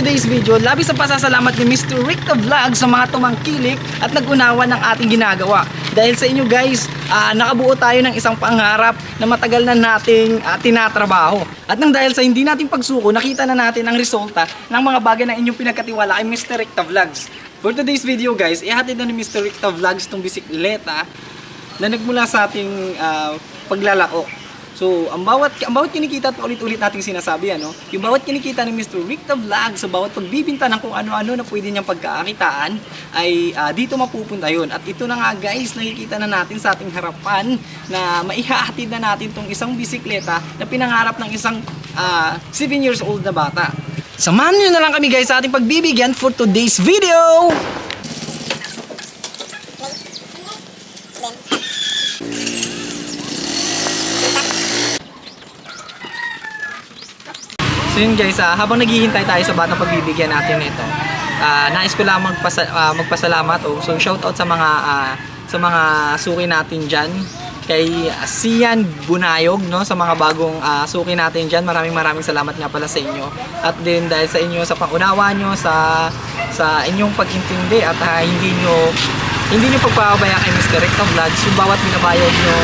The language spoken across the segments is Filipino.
today's video, labis sa pasasalamat ni Mr. Rick the Vlog sa mga tumangkilik at nagunawa ng ating ginagawa. Dahil sa inyo guys, ah, nakabuo tayo ng isang pangarap na matagal na nating ah, tinatrabaho. At nang dahil sa hindi nating pagsuko, nakita na natin ang resulta ng mga bagay na inyong pinagkatiwala kay Mr. Rick the Vlogs. For today's video guys, ihatid na ni Mr. Rick the Vlogs itong bisikleta na nagmula sa ating ah, paglalako. So, ang bawat ang bawat kinikita at ulit-ulit nating sinasabi ano, yung bawat kinikita ni Mr. Rick the Vlog sa bawat pagbibinta ng kung ano-ano na pwede niyang pagkakakitaan ay ah, dito mapupunta yun. At ito na nga guys, nakikita na natin sa ating harapan na maihahatid na natin tong isang bisikleta na pinangarap ng isang 7 years old na bata. Samahan niyo na lang kami guys sa ating pagbibigyan for today's video! So yun guys, ah, habang naghihintay tayo sa batang pagbibigyan natin nito, ah, nais ko lang magpasa, ah, magpasalamat o so shoutout sa mga ah, sa mga suki natin diyan kay Sian Bunayog no sa mga bagong ah, suki natin diyan. Maraming maraming salamat nga pala sa inyo. At din dahil sa inyo sa pangunawa nyo sa sa inyong pag-intindi at ah, hindi nyo hindi nyo pagpapabaya kay Mr. Recto Vlogs yung bawat binabayad nyo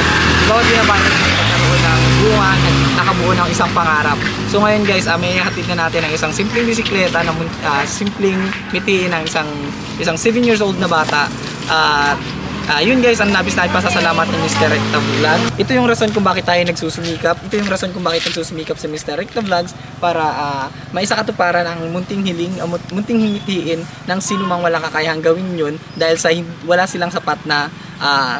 bawat binabayad nyo nagkaroon ng bunga at nakabuo ng isang pangarap so ngayon guys uh, may hatid na natin ng isang simpleng bisikleta na mun- ah, simpleng mitiin ng isang isang 7 years old na bata at Ah, yun guys, ang nabis natin pasasalamat ni Mr. Recta Vlog. Ito yung rason kung bakit tayo nagsusumikap. Ito yung rason kung bakit nagsusumikap si Mr. Recta Vlogs para ah, maisa katuparan ang munting hiling, mut- munting hingitiin ng sino mang walang kakayahang gawin yun dahil sa wala silang sapat na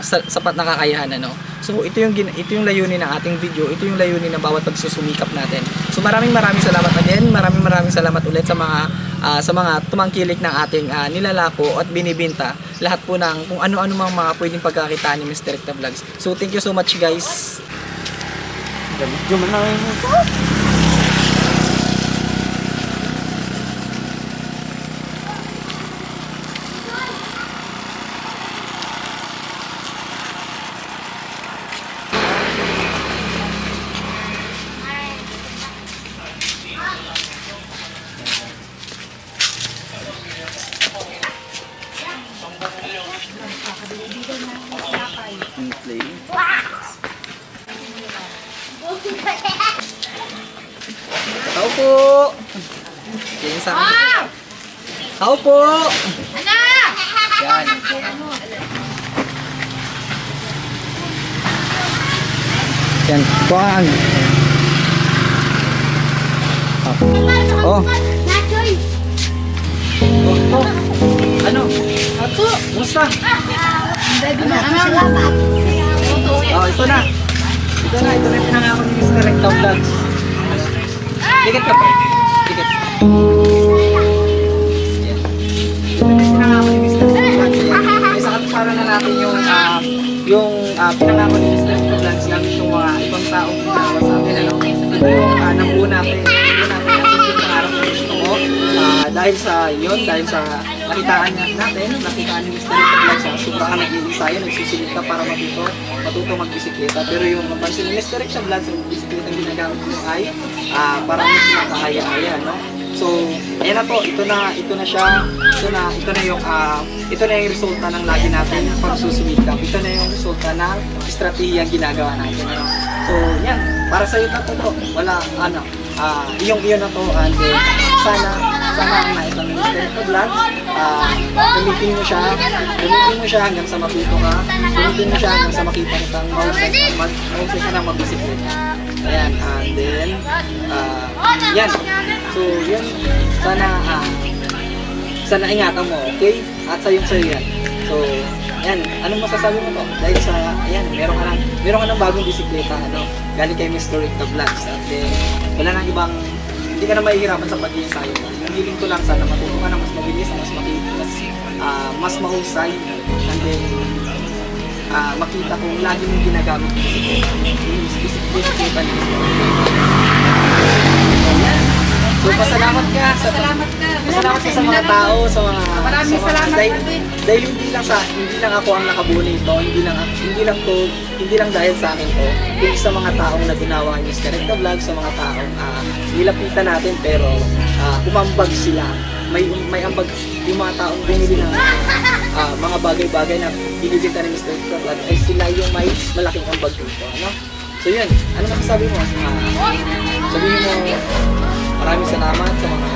sa- sapat na kakayahan ano. So ito yung ito yung layunin ng ating video, ito yung layunin ng bawat pagsusumikap natin. So maraming maraming salamat again, maraming maraming salamat ulit sa mga ah, sa mga tumangkilik ng ating ah, nilalako at binibinta lahat po ng kung ano-ano mga, mga pwedeng pagkakitaan ni Mr. Recta Vlogs. So thank you so much guys. Video man lang play. Tao po! Yan sa akin. Tao po! Yan. Yan. Kuhaan. Oh. Oh. Oh. Ano? Ato. Kumusta? Oh, ito na. Ito na, ito na yung pinangako ni Mr. Dikit ka. Dikit. Yan. Ito na yung pinangako ni na natin yung ah, yung ah, pinangako ni Mr. Recto Vlogs gamit yung mga ibang taong ginawa sa atin. Ano? Ito yung uh, nabuo natin. Nabuo natin gusto ko. Ah, dahil sa yun, dahil sa nakitaan niya natin, nakitaan ni Mr. Vlogs, uh, sobrang nag-iisayo, nagsisilip ka para matuto, matuto magbisikleta. Pero yung napansin ni Mr. Recto Vlogs, yung bisikleta ginagamit mo ay ah, para mas nakakaya-aya, no? So, ayan na to, ito na, ito na siya, ito na, ito na yung, ah, ito na yung resulta ng lagi natin pagsusumikap. Ito na yung resulta ng estratehiyang ginagawa natin. Ano? So, yan, para sa iyo na to, wala, ano, ah, iyong iyo na to, and then, sana, sana ang ng Mr. Vlog, ah, gamitin mo siya, gamitin mo siya hanggang sa matuto ka, gamitin mo siya hanggang sa makita kitang mahusay ka, mag- mahusay ka na magbisikleta. Ayan, and then, ah, yan. So, yun, sana, ah, sana ingatan mo, okay? At sa yung sa'yo yan. So, yan, anong masasabi mo to? Dahil sa, ayan, meron ka ng, meron ka ng bagong bisikleta, ano, galing kay Mr. Rick the Vlogs. At then, wala nang ibang, hindi ka na mahihirapan sa pag-iensayo mo. Ko lang sana matuto ka na mas mabilis, mas makita, mas, ah, mas mahusay. And then, ah, makita kung lagi mong ginagamit yung bisikleta. Yung bisikleta ni Mr. Rick. So, pasalamat ka. Sa, Salamat ka. Pasalamat ka sa mga tao, sa mga Maraming salamat dahil, dahil hindi lang sa hindi lang ako ang nakabuo nito, hindi lang hindi lang to, hindi lang dahil sa akin to, kundi sa mga taong nagunawa ni Mr. Recto Vlog, sa mga taong ah, nilapitan natin pero ah, umambag sila. May may ambag yung mga taong bumili ng ah, mga bagay-bagay na binibenta ni Mr. Vlog ay sila yung may malaking ambag dito. Ano? So yun, ano masasabi mo? Ah, sabihin mo, maraming salamat sa mga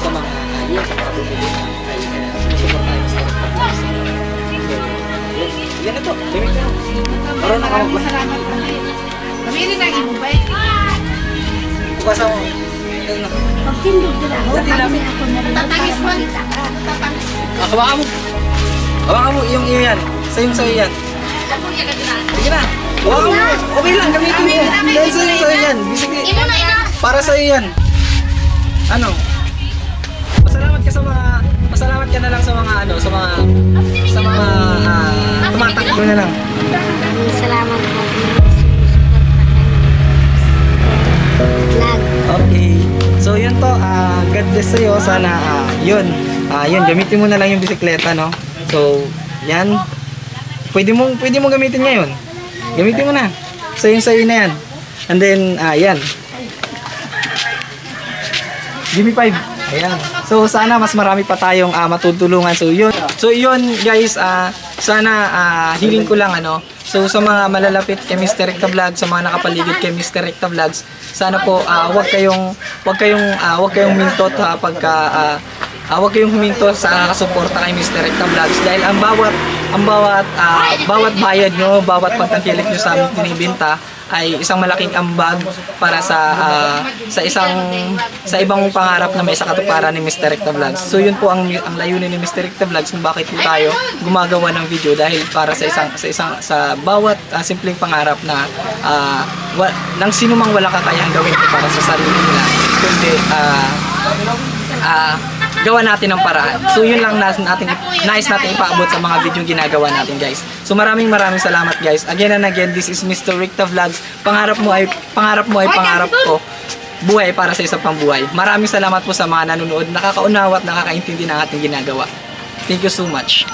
sa mga uh, yun, sa mga bumili na kay uh, sinusupport tayo sa Vlog. So. Yan na to. Gamit ko. Marunong ako Maraming magbasa. salamat kami. Kami rin ang ibubay. Basa mo. Ano na? Pagtindog din ako, kasi ako na rin Tatangis mo. ka. Tatangis. Ah, hawakan mo. Hawakan mo yung iyo yan. Sa'yo sa'yo yan. Ako ka. Sige na. Mo. Okay lang, gamitin mo. Dahil sa'yo sa'yo yan. Na para sa'yo yan. Ano? Pasalamat ka sa mga pasalamat ka na lang sa mga ano, sa mga sa mga uh, tumatakbo na lang. Maraming salamat po. Okay. So yun to, ah God bless sa'yo. Sana ah yun. Ah yun, gamitin mo na lang yung bisikleta, no? So, yan. Pwede mong pwede mong gamitin ngayon. Gamitin mo na. So yun sa'yo na yan. And then, ah yan. Give me five. Ayan. So sana mas marami pa tayong ah, matutulungan. So yun. So yun guys, ah sana ah, hiling ko lang ano. So sa mga malalapit kay Mr. Recta Vlog, sa mga nakapaligid kay Mr. Recta Vlogs, sana po ah, wag kayong wag kayong ah, wag kayong mintot ha pagka ah, ah, wag kayong huminto sa kasuporta kay Mr. Recta Vlogs dahil ang bawat ang bawat ah, bawat bayad nyo, bawat pagtangkilik nyo sa aming tinibinta ay isang malaking ambag para sa ah, sa isang sa ibang pangarap na may sa katuparan ni Mr. Recta Vlogs. So yun po ang ang layunin ni Mr. Recta Vlogs kung bakit po tayo gumagawa ng video dahil para sa isang sa isang sa bawat ah, simpleng pangarap na ah, wa, nang sino mang wala kakayang gawin para sa sarili nila kundi ah, ah, gawa natin ng paraan. So yun lang nas natin nais natin ipaabot sa mga video ginagawa natin guys. So maraming maraming salamat guys. Again and again, this is Mr. Ricta Vlogs. Pangarap mo ay pangarap mo ay pangarap ko. Buhay para sa isang pambuhay. Maraming salamat po sa mga nanonood, nakakaunawa at nakakaintindi ng ating ginagawa. Thank you so much.